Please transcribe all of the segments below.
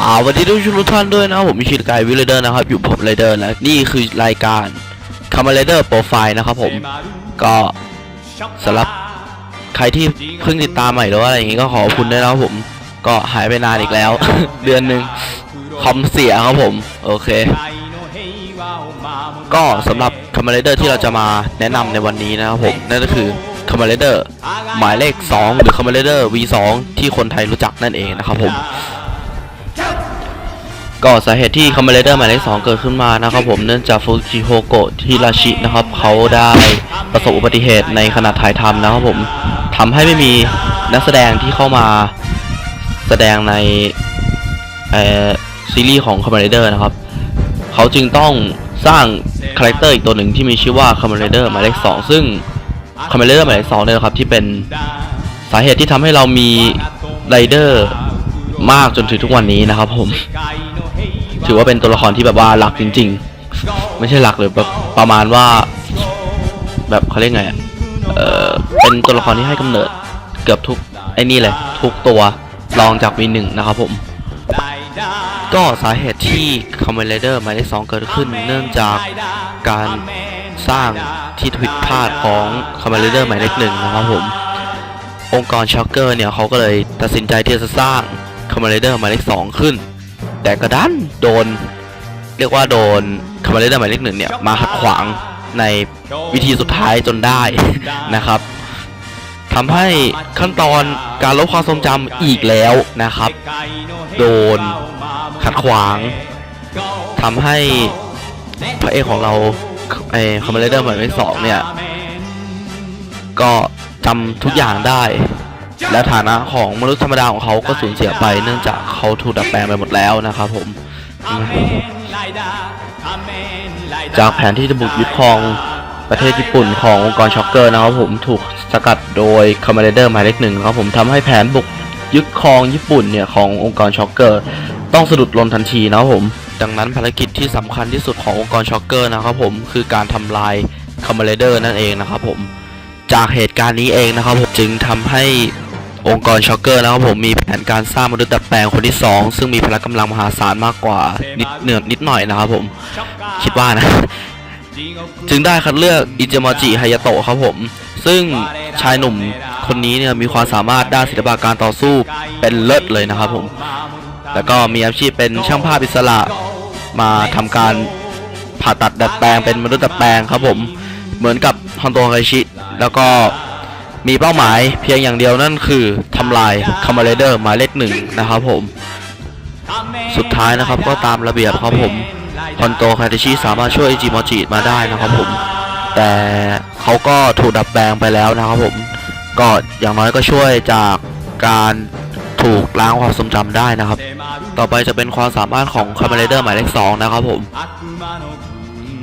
สวัสดีทุกท่านด้วยนะผมชื่อไกายวิลเดอร์นะครับ อยู่ผมไรเดอร์นะนี่คือรายการคามาเลเดอร์โปรไฟล์นะครับผมก็สำหรับใครที่เพิ่งติดตามใหม่หรือว่าอะไรอย่างงี้ก็ขอบคุณด้วยนะครับผมก็หายไปนานอีกแล้ว เดือนหนึ่งคอมเสียครับผมโอเค ก็สำหรับคามาเลเดอร์ที่เราจะมาแนะนำในวันนี้นะครับผมนั่นก็คือคามาเลเดอร์หมายเลข 2 หรือคามาเลเดอร์ V2 ที่คนไทยรู้จักนั่นเองนะครับผม ก็สาเหตุที่คอมเมเลเดอร์หมายเลขสองเกิดขึ้นมานะครับผมเนื่องจากฟูจิโฮโกะฮิราชินะครับเขาได้ประสบอุบัติเหตุในขณะถ่ายทำนะครับผมทำให้ไม่มีนักแสดงที่เข้ามาแสดงในซีรีส์ของคอมเมเลเดอร์นะครับเขาจึงต้องสร้างคาแรคเตอร์อีกตัวหนึ่งที่มีชื่อว่าคอมเมเลเดอร์หมายเลขสองซึ่งคอมเมเลเดอร์หมายเลขสองเนี่ยนะครับที่เป็นสาเหตุที่ทำให้เรามีไรเดอร์มากจนถึงทุกวันนี้นะครับผม ถือว่าเป็นตัวละครที่แบบว่าหลักจริง ๆ ไม่ใช่หลักเลยแบบประมาณว่า แบบเขาเรียกไงอะเออเป็นตัวละครที่ให้กำเนิดเกือบทุกไอ้นี่เลยทุกตัวรองจากวีหนึ่งนะครับผม ก็สาเหตุที่คอมเมเลเดอร์หมายเลขสองเกิดขึ้น เนื่องจากการสร้างที่ผิดพลาดของคอมเมเลเดอร์หมายเลขหนึ่งนะครับผม องค์กรช็อกเกอร์เนี่ยเขาก็เลยตัดสินใจที่จะสร้างคอมเมเลเดอร์หมายเลขสองขึ้น แต่กระดันโดน เรียกว่าโดนคอมเมเลเดอร์หมายเลขหนึ่งเนี่ยมาขัดขวางในวิธีสุดท้ายจนได้นะครับทำให้ขั้นตอนการลบความทรงจำอีกแล้วนะครับ โดนขัดขวางทำให้พระเอกของเราไอ้คอมเมเลเดอร์หมายเลขสองเนี่ย ก็จำทุกอย่างได้ และฐานะของมนุษย์ธรรมดาของเขาก็สูญเสียไป เนื่องจากเขาถูกดัดแปลงไปหมดแล้วนะครับผม จากแผนที่จะบุกยึดครองประเทศญี่ปุ่นขององค์กรช็อกเกอร์นะครับผมถูกสกัดโดยคอมมานเดอร์หมายเลขหนึ่งครับผมทำให้แผนบุกยึดครองญี่ปุ่นเนี่ยขององค์กรช็อกเกอร์ ต้องสะดุดลงทันทีนะครับผม ดังนั้นภารกิจที่สำคัญที่สุดขององค์กรช็อกเกอร์นะครับผมคือการทำลายคอมมานเดอร์นั่นเองนะครับผมจากเหตุการณ์นี้เองนะครับผมจึงทำให้ องค์กรช็อกเกอร์นะครับผมมีแผนการสร้างมนุษย์ดัดแปลงคนที่ 2 ซึ่งมีพละกำลังมหาศาลมากกว่า นิดเหนือนิดหน่อยนะครับผม คิดว่านะ จึงได้คัดเลือกอิจมาจิฮายาโตะครับผม ซึ่งชายหนุ่มคนนี้เนี่ยมีความสามารถด้านศิลปะการต่อสู้เป็นเลิศเลยนะครับผม แล้วก็มีอาชีพเป็นช่างภาพอิสระมาทำการผ่าตัดดัดแปลงเป็นมนุษย์ดัดแปลงครับผม เหมือนกับฮอนโตไคชิ แล้วก็ มีเป้าหมายเพียงอย่างเดียวนั่นคือทำลายคามาเรเดอร์หมายเลขหนึ่งนะครับผม สุดท้ายนะครับก็ตามระเบียบครับผมฮอนโตคาเตชิสามารถช่วยอิจิโมจิมาได้นะครับผม แต่เขาก็ถูกดับแปลงไปแล้วนะครับผม ก็อย่างน้อยก็ช่วยจากการถูกล้างความทรงจำได้นะครับ ต่อไปจะเป็นความสามารถของคามาเรเดอร์หมายเลขสองนะครับผม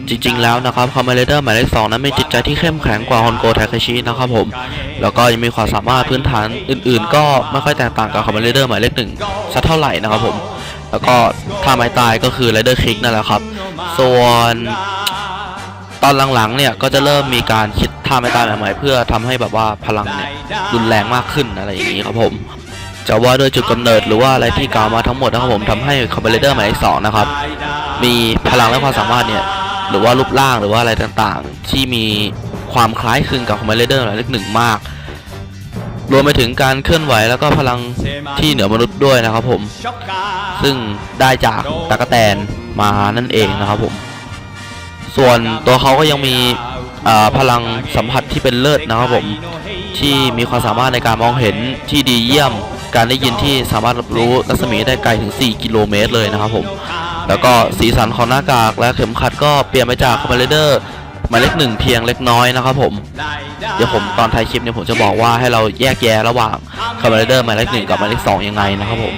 จริง ๆ แล้วนะครับคอมเมเลเดอร์หมายเลขสองนั้นมีจิตใจที่เข้มแข็งกว่าฮอนโกไทคาชินะครับผม แล้วก็ยังมีความสามารถพื้นฐานอื่น ๆ ก็ไม่ค่อยแตกต่างกับคอมเมเลเดอร์หมายเลขหนึ่งสักเท่าไหร่นะครับผม แล้วก็ท่าไม้ตายก็คือไรเดอร์คิกนั่นแหละครับ ส่วนตอนหลังๆเนี่ยก็จะเริ่มมีการคิดท่าไม้ตายใหม่ๆเพื่อทำให้แบบว่าพลังเนี่ยรุนแรงมากขึ้นอะไรอย่างนี้ครับผมจะว่าด้วยจุดกำเนิดหรือว่าอะไรที่กล่าวมาทั้งหมดนะครับผมทำให้คอมเมเลเดอร์หมายเลขสองนะครับมีพลังและความสามารถเนี่ย หรือว่ารูปร่างหรือว่าอะไรต่างๆ ที่มีความคล้ายคลึงกับคอมเมเลเดอร์หมายเลขหนึ่งมาก รวมไปถึงการเคลื่อนไหวแล้วก็พลังที่เหนือมนุษย์ด้วยนะครับผม ซึ่งได้จากตากแตนมานั่นเองนะครับผม ส่วนตัวเขาก็ยังมีพลังสัมผัสที่เป็นเลิศนะครับผม ที่มีความสามารถในการมองเห็นที่ดีเยี่ยม การได้ยินที่สามารถรับรู้รัศมีได้ไกลถึง 4 กิโลเมตรเลยนะครับผม แล้วก็สีสันของหน้ากากและเข็มขัดก็เปลี่ยนไปจากคอมเมเลเดอร์หมายเลขหนึ่งเพียงเล็กน้อยนะครับผม เดี๋ยวผมตอนท้ายคลิปเนี่ยผมจะบอกว่าให้เราแยกแยะระหว่างคอมเมเลเดอร์หมายเลขหนึ่งกับหมายเลขสองยังไงนะครับผม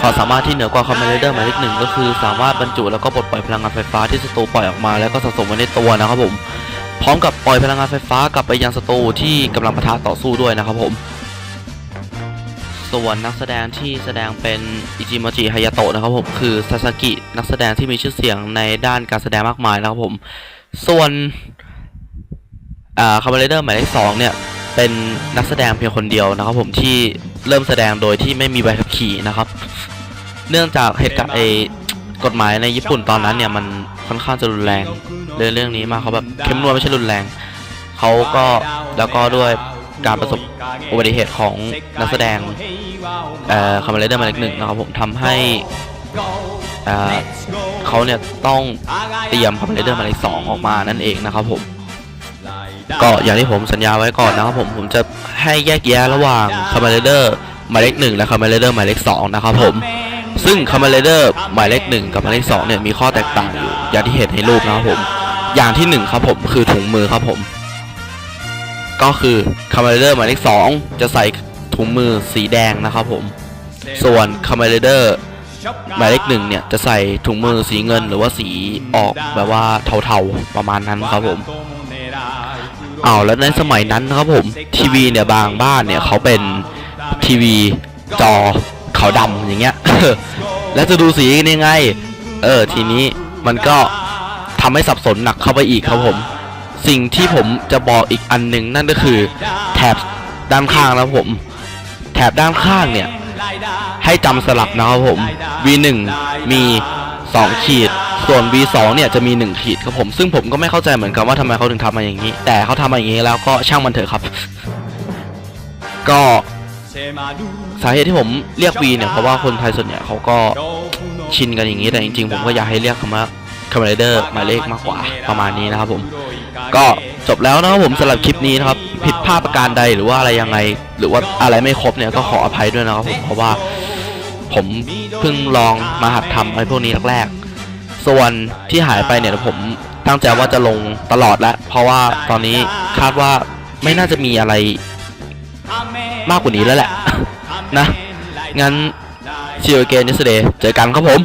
ความสามารถที่เหนือกว่าคอมเมเลเดอร์หมายเลขหนึ่งก็คือสามารถบรรจุแล้วก็ปลดปล่อยพลังงานไฟฟ้าที่ศัตรูปล่อยออกมา แล้วก็สะสมไว้ในตัวนะครับผม พร้อมกับปล่อยพลังงานไฟฟ้ากลับไปยังศัตรูที่กำลังปะทะต่อสู้ด้วยนะครับผม ส่วนนักแสดงที่แสดงเป็นอิจิมจิฮายาโตะนะครับผมคือซาสกินักแสดงที่มีชื่อเสียงในด้านการแสดงมากมายนะครับผม ส่วนคาร์บอนเดอร์หมายเลขสองเนี่ยเป็นนักแสดงเพียงคนเดียวนะครับผมที่เริ่มแสดงโดยที่ไม่มีใบขับขี่นะครับ เนื่องจากเหตุการณ์ไอกฎหมายในญี่ปุ่นตอนนั้นเนี่ยมันค่อนข้างจะรุนแรงเรื่องเรื่องนี้มาเขาแบบเข้มงวดไม่ใช่รุนแรงเขาก็แล้วก็ด้วย การประสบอุบัติเหตุของนักแสดงเอ่อคาร์เมเลเดอร์มาเล็กหนึ่งนะครับผมทำให้เขาเนี่ยต้องเตรียมคาร์เมเลเดอร์มาเล็กสองออกมานั่นเองนะครับผมก็อย่างที่ผมสัญญาไว้ก่อนนะครับผมผมจะให้แยกแยะระหว่างคาร์เมเลเดอร์หมายเลขหนึ่งและคาร์เมเลเดอร์หมายเลขสองนะครับผมซึ่งคาร์เมเลเดอร์หมายเลขหนึ่งกับหมายเลขสองเนี่ยมีข้อแตกต่างอยู่อย่างที่เห็นในรูปนะครับผมอย่างที่หนึ่งครับผมคือถุงมือครับผม ก็คือคาร์เมเลเดอร์หมายเลขสองจะใส่ถุงมือสีแดงนะครับผม ส่วนคาร์เมเลเดอร์หมายเลขหนึ่งเนี่ยจะใส่ถุงมือสีเงินหรือว่าสีออกแบบว่าเทาๆประมาณนั้นครับผมอ้าวแล้วในสมัยนั้นนะครับผมทีวีเนี่ยบางบ้านเนี่ยเขาเป็นทีวีจอขาวดำอย่างเงี้ยแล้วจะดูสีกันยังไง เออทีนี้มันก็ทำให้สับสนหนักเข้าไปอีกครับผม สิ่งที่ผมจะบอกอีกอันหนึ่งนั่นก็คือแถบด้านข้างนะครับผม แถบด้านข้างเนี่ย ให้จำสลับนะครับผม V1 มี2ขีด ส่วน V2 เนี่ยจะมี 1 ขีดครับผม ซึ่งผมก็ไม่เข้าใจเหมือนกันว่าทำไมเขาถึงทำมาอย่างนี้ แต่เขาทำมาอย่างนี้แล้วก็ช่างมันเถอะครับ ก็สาเหตุที่ผมเรียก V เนี่ยเพราะว่าคนไทยส่วนใหญ่เขาก็ชินกันอย่างนี้แต่จริงๆ ผมก็อยากให้เรียกคำว่า คาร์เมเดอร์หมายเลขมากกว่าประมาณนี้นะครับผม ก็จบแล้วนะครับผมสำหรับคลิปนี้นะครับ ผิดพลาดประการใดหรือว่าอะไรยังไง หรือว่าอะไรไม่ครบเนี่ยก็ขออภัยด้วยนะครับผมเพราะว่าผมเพิ่งลองมาหัดทำอะไรพวกนี้แรกๆส่วนที่หายไปเนี่ยผมตั้งใจว่าจะลงตลอดแล้ว เพราะว่าตอนนี้คาดว่าไม่น่าจะมีอะไรมากกว่านี้แล้วแหละ นะ งั้น see you again yesterday เจอกันครับผม